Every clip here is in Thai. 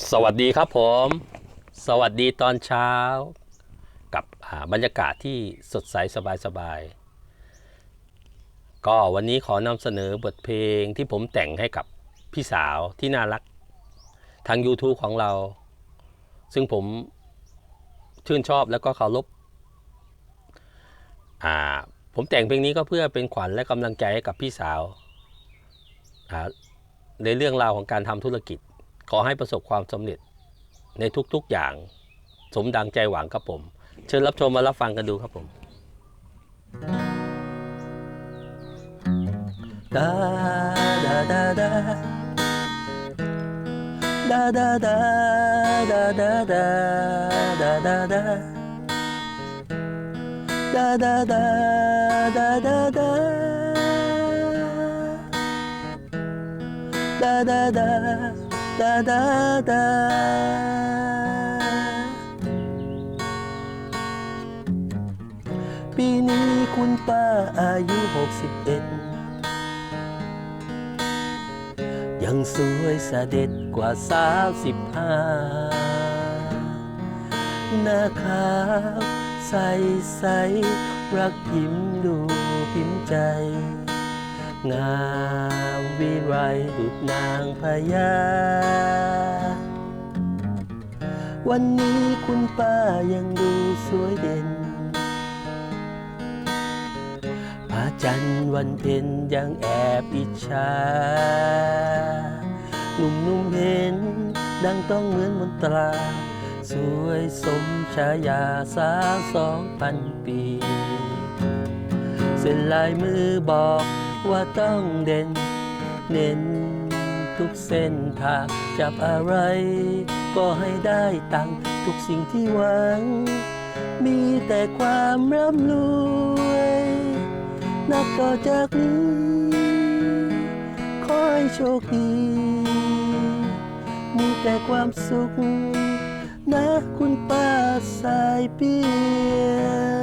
สวัสดีครับผม สวัสดีตอนเช้า กับบรรยากาศที่สดใสสบายๆ ก็วันนี้ขอนำเสนอบทเพลงที่ผมแต่งให้กับพี่สาวที่น่ารัก ทาง YouTube ของเรา ซึ่งผมชื่นชอบแล้วก็เคารพผมแต่งเพลงนี้ก็เพื่อเป็นขวัญและกำลังใจให้กับพี่สาว ในเรื่องราวของการทำธุรกิจ ขอให้ประสบความสำเร็จในทุกๆอย่าง สมดังใจหวังครับผม เชิญรับชมมารับฟังกันดูครับผม ดาดาดาดาดาดาดาดาดาดาดาดาดาดาดาดาดาดาดา da da da da da da ปีนี้คุณป้าอายุ 61 ยังสวยสะเด็จกว่าสาวสิบห้าหน้าขาวใสใสรักยิ้มดูพิมพ์ใจ งามวิไรดุจนางพญา วันนี้คุณป้ายังดูสวยเด่นพระจันทร์วันเพ็ญยังแอบอิจฉาหนุ่มๆเห็น ดังต้องเหมือนมนตรา สวยสมชายาสาวสองพันปี เส้นลายมือบอก ว่าต้องเด่น เน้นทุกเส้นทางจับอะไร ก็ให้ได้ตังทุกสิ่งที่หวัง มีแต่ความร่ำรวย นับต่อจากนี้ขอให้โชคดี มีแต่ความสุขนะคุณป้าสายเปีย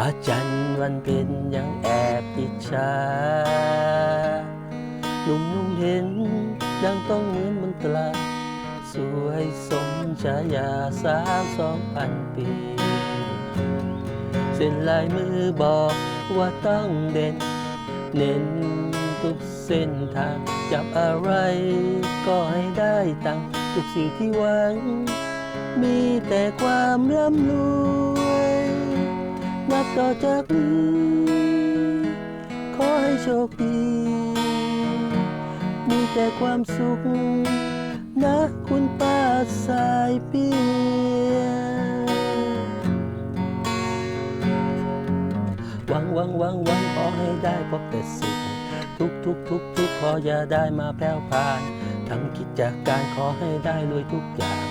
ระจันทร์วันเพ็ญยังแอบอิจฉาหนุ่มๆเห็นยังต้องเหมือนมนตรา สวยสมชายาสาวสองพันปี เส้นลายมือบอกว่าต้องเด่น เน้นทุกเส้นทาง จับอะไรก็ให้ได้ตังทุกสิ่งที่หวัง มีแต่ความร่ำรวย นับต่อจากนี้ขอให้โชคดี มีแต่ความสุข นะคุณป้าสายเปียหวังหวังหวังหวังขอให้ได้พบแต่สุข ทุกทุกทุกทุกขออย่าได้มาแพร่วพานทำกิจาการขอให้ได้รวยทุกอย่าง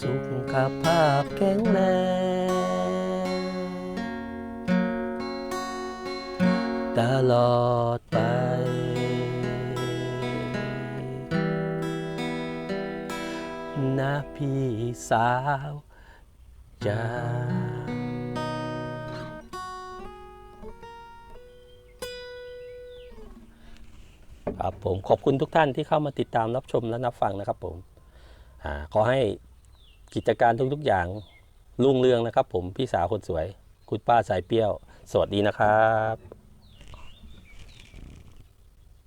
สุขภาพแข็งแรง ตลอดไป นะพี่สาวจ้าครับผมขอบคุณทุกท่านที่เข้ามาติดตามรับชมและรับฟังนะครับผมอาขอให้กิจการทุกๆอย่างรุ่งเรืองนะครับผมพี่สาวคนสวย คุณป้าสายเปรี้ยว สวัสดีนะครับ